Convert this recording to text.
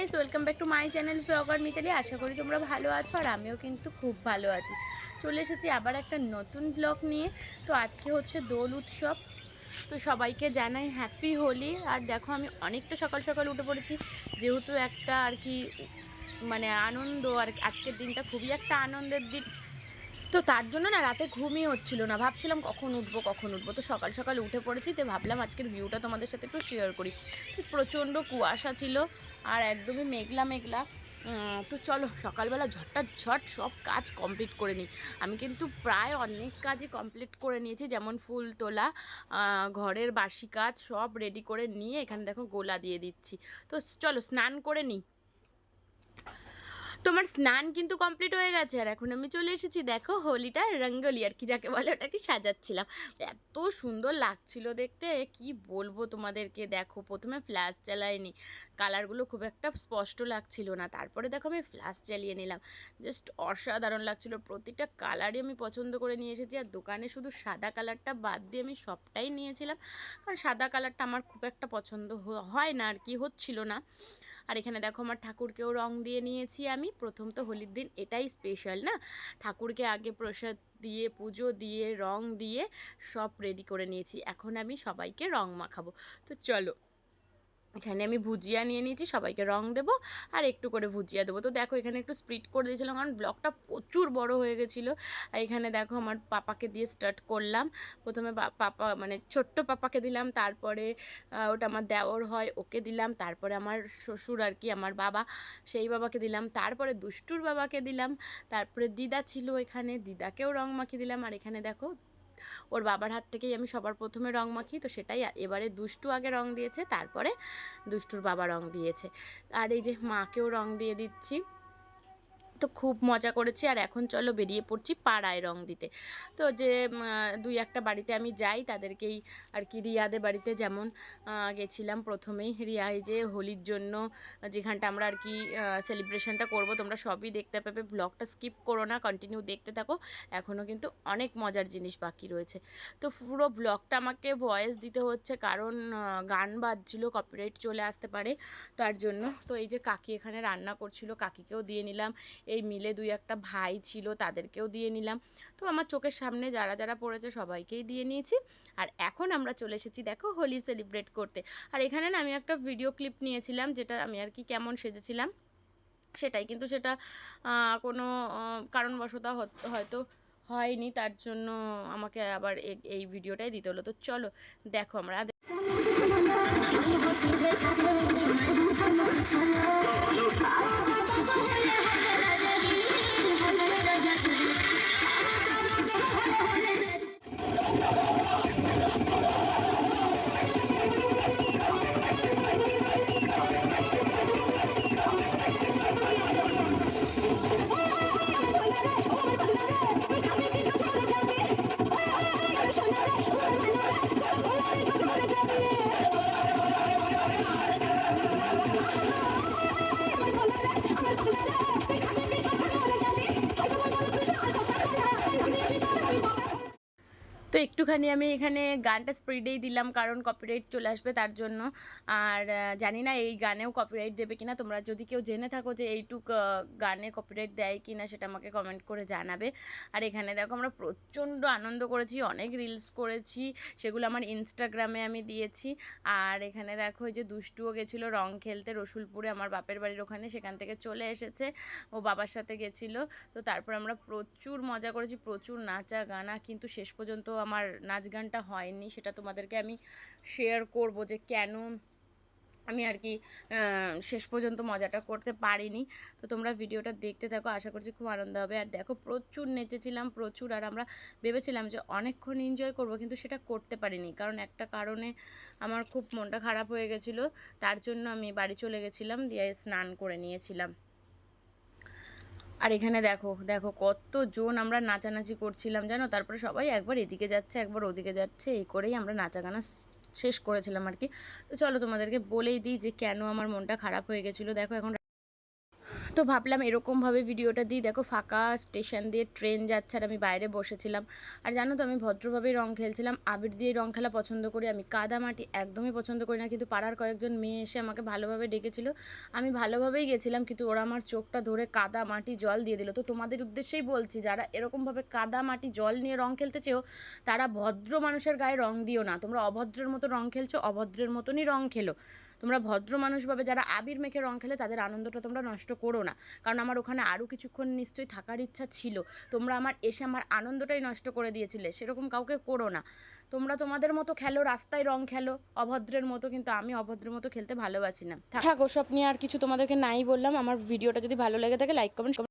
Guys welcome back to my channel blogger Mitali আশা করি তোমরা ভালো আছো আর আমিও কিন্তু খুব ভালো আছি। চলে এসেছি আবার একটা নতুন ব্লগ নিয়ে। তো আজকে হচ্ছে দোল উৎসব। তো সবাইকে জানাই হ্যাপি হোলি। আর দেখো, আমি অনেকটা সকাল সকাল উঠে পড়েছি। যেহেতু একটা আর কি মানে আনন্দ, আর আজকের দিনটা খুবই একটা আনন্দের দিন। তো তার জন্য না রাতে ঘুমই হচ্ছিল না। ভাবছিলাম কখন উঠবো কখন উঠবো। তো সকাল সকাল উঠে পড়েছি, তো ভাবলাম আজকের ভিউটা তোমাদের সাথে একটু শেয়ার করি। প্রচণ্ড কুয়াশা ছিল আর একদমই মেঘলা মেঘলা। তো চলো সকালবেলা ঝটটা ঝট সব কাজ কমপ্লিট করে নিই। আমি কিন্তু প্রায় অনেক কাজই কমপ্লিট করে নিয়েছি, যেমন ফুল তোলা ঘরের বাসি কাজ সব রেডি করে নিয়ে এখানে দেখো গোলা দিয়ে দিচ্ছি। তো চলো স্নান করে নিই। তোমার স্নান কিন্তু কমপ্লিট হয়ে গেছে, আর এখন আমি চলে এসেছি, দেখো হোলিটা রঙ্গলি, আর কি যাকে বলে ওটাকে সাজাচ্ছিলাম। এত সুন্দর লাগছিল দেখতে, কি বলব তোমাদেরকে, দেখো প্রথমে ফ্ল্যাশ চালাইনি কালারগুলো খুব একটা স্পষ্ট লাগছিল না, তারপরে দেখো আমি ফ্ল্যাশ চালিয়ে নিলাম। জাস্ট অসাধারণ লাগছিল, প্রতিটা কালারই আমি পছন্দ করে নিয়ে এসেছি, আর দোকানে শুধু সাদা কালারটা বাদ দিয়ে আমি সবটাই নিয়েছিলাম, কারণ সাদা কালারটা আমার খুব একটা পছন্দ হয় না, আর কি হচ্ছিল না। আর এখানে দেখো আমার ঠাকুরকেও রং দিয়ে নিয়েছি আমি। প্রথম তো হোলির দিন এটাই স্পেশাল না? ঠাকুরকে আগে প্রসাদ দিয়ে, পুজো দিয়ে, রং দিয়ে সব রেডি করে নিয়েছি। এখন আমি সবাইকে রং মাখাবো। তো চলো এখানে আমি ভুজিয়া নিয়ে নিয়েছি, সবাইকে রং দেবো আর একটু করে ভুজিয়া দেবো। তো দেখো এখানে একটু স্প্রিট করে দিয়েছিলাম, কারণ ব্লগটা প্রচুর বড় হয়ে গেছিল। আর এখানে দেখো আমার পাপাকে দিয়ে স্টার্ট করলাম। প্রথমে পাপা মানে ছোট্ট পাপাকে দিলাম, তারপরে ওটা আমার দেওর হয়, ওকে দিলাম, তারপরে আমার শ্বশুর আর কি, আমার বাবা, সেই বাবাকে দিলাম, তারপরে দুষ্টুর বাবাকে দিলাম, তারপরে দিদা ছিল এখানে, দিদাকেও রং মাখিয়ে দিলাম, আর এখানে দেখো ওর বাবার হাত থেকেই আমি সবার প্রথমে রং মাখি, তো সেটাই এবারে দুষ্টু আগে রং দিয়েছে, তারপরে দুষ্টুর বাবা রং দিয়েছে। আর এই যে মাকেও রং দিয়ে দিচ্ছি। তো খুব মজা করেছি। আর এখন চলো বেরিয়ে পড়ছি পাড়ায় রং দিতে। তো যে দুই একটা বাড়িতে আমি যাই, তাদেরকেই আর কি রিয়াদে বাড়িতে যেমন গেছিলাম প্রথমেই। রিয়া যে হোলির জন্য যেখানটা আমরা আর কি সেলিব্রেশনটা করব, তোমরা সবই দেখতে পাবে। ব্লগটা স্কিপ করো না কন্টিনিউ দেখতে থাকো। এখনও কিন্তু অনেক মজার জিনিস বাকি রয়েছে। তো পুরো ব্লগটা আমাকে ভয়েস দিতে হচ্ছে, কারণ গান বাজছিল কপিরাইট চলে আসতে পারে, তার জন্য। তো এই যে কাকি এখানে রান্না করছিল, কাকিকেও দিয়ে নিলাম। এই মিলে দুই একটা ভাই ছিল, তাদেরকেও দিয়ে নিলাম। তো আমার চোখের সামনে যারা যারা পড়েছে সবাইকেই দিয়ে নিয়েছি। আর এখন আমরা চলে এসেছি, দেখো হোলি সেলিব্রেট করতে। আর এখানে না আমি একটা ভিডিও ক্লিপ নিয়েছিলাম, যেটা আমি আর কি কেমন সেজেছিলাম, সেটাই। কিন্তু সেটা কোনো কারণবশত হয়তো হয়নি, তার জন্য আমাকে আবার এই ভিডিওটাই দিতে হলো। তো চলো, দেখো আমরা একটুখানি আমি এখানে গানটা স্প্রিডেই দিলাম, কারণ কপিরাইট চলে আসবে তার জন্য। আর জানি না এই গানেও কপিরাইট দেবে কিনা, তোমরা যদি কেউ জেনে থাকো যে এইটুক গানে কপিরাইট দেয় কিনা সেটা আমাকে কমেন্ট করে জানাবে। আর এখানে দেখো আমরা প্রচণ্ড আনন্দ করেছি, অনেক রিলস করেছি, সেগুলো আমার ইনস্টাগ্রামে আমি দিয়েছি। আর এখানে দেখো যে দুষ্টুও গেছিল রং খেলতে রসুলপুরে, আমার বাপের বাড়ির ওখানে, সেখান থেকে চলে এসেছে। ও বাবার সাথে গেছিল। তো তারপর আমরা প্রচুর মজা করেছি, প্রচুর নাচা গানা কিন্তু শেষ পর্যন্ত আমার নাচ গানটা হয়নি, সেটা তোমাদেরকে আমি শেয়ার করব যে কেন আমি আর কি শেষ পর্যন্ত মজাটা করতে পারিনি। তো তোমরা ভিডিওটা দেখতে থাকো, আশা করছি খুব আনন্দ হবে। আর দেখো, প্রচুর নেচেছিলাম, প্রচুর, আর আমরা ভেবেছিলাম যে অনেকক্ষণ এনজয় করব, কিন্তু সেটা করতে পারিনি। কারণ একটা কারণে আমার খুব মনটা খারাপ হয়ে গেছিল, তার জন্য আমি বাড়ি চলে গেছিলাম, দিয়ে স্নান করে নিয়েছিলাম। আর এখানে দেখো দেখো কতজন আমরা নাচানাচি করছিলাম, জানো? তারপরে সবাই একবার এদিকে যাচ্ছে, একবার ওদিকে যাচ্ছে, এই করেই আমরা নাচাগানা শেষ করেছিলাম আর কি। তো চলো তোমাদেরকে বলেই দিই যে কেন আমার মনটা খারাপ হয়ে গেছিল। দেখো এখন তো ভাবলাম এরকমভাবে ভিডিওটা দিই। দেখো ফাঁকা স্টেশন দিয়ে ট্রেন যাচ্ছে আর আমি বাইরে বসেছিলাম। আর জানো তো আমি ভদ্রভাবেই রং খেলছিলাম। আবির দিয়ে রং খেলা পছন্দ করি। আমি কাদা মাটি একদমই পছন্দ করি না। কিন্তু পাড়ার কয়েকজন মেয়ে এসে আমাকে ভালোভাবে ডেকেছিল। আমি ভালোভাবেই গেছিলাম। কিন্তু ওরা আমার চোখটা ধরে কাদা মাটি জল দিয়ে দিল। তো তোমাদের উদ্দেশ্যেই বলছি, যারা এরকমভাবে কাদা মাটি জল নিয়ে রং খেলতে চেও, তারা ভদ্র মানুষের গায়ে রং দিও না। তোমরা অভদ্রের মতো রং খেলছো, অভদ্রের মতনই রং খেলো। তোমরা ভদ্র মানুষভাবে যারা আবির মেখে রং খেলে, তাদের আনন্দটা তোমরা নষ্ট করো না। কারণ আমার ওখানে আরও কিছুক্ষণ নিশ্চয়ই থাকার ইচ্ছা ছিল। তোমরা আমার এসে আমার আনন্দটাই নষ্ট করে দিয়েছিলে। সেরকম কাউকে করো না। তোমরা তোমাদের মতো খেলো, রাস্তায় রং খেলো। অভদ্রের মতো, কিন্তু আমি অভদ্রের মতো খেলতে ভালোবাসি না। থাক। ওসব নিয়ে আর কিছু তোমাদেরকে নাই বললাম। আমার ভিডিওটা যদি ভালো লেগে থাকে লাইক কমেন্ট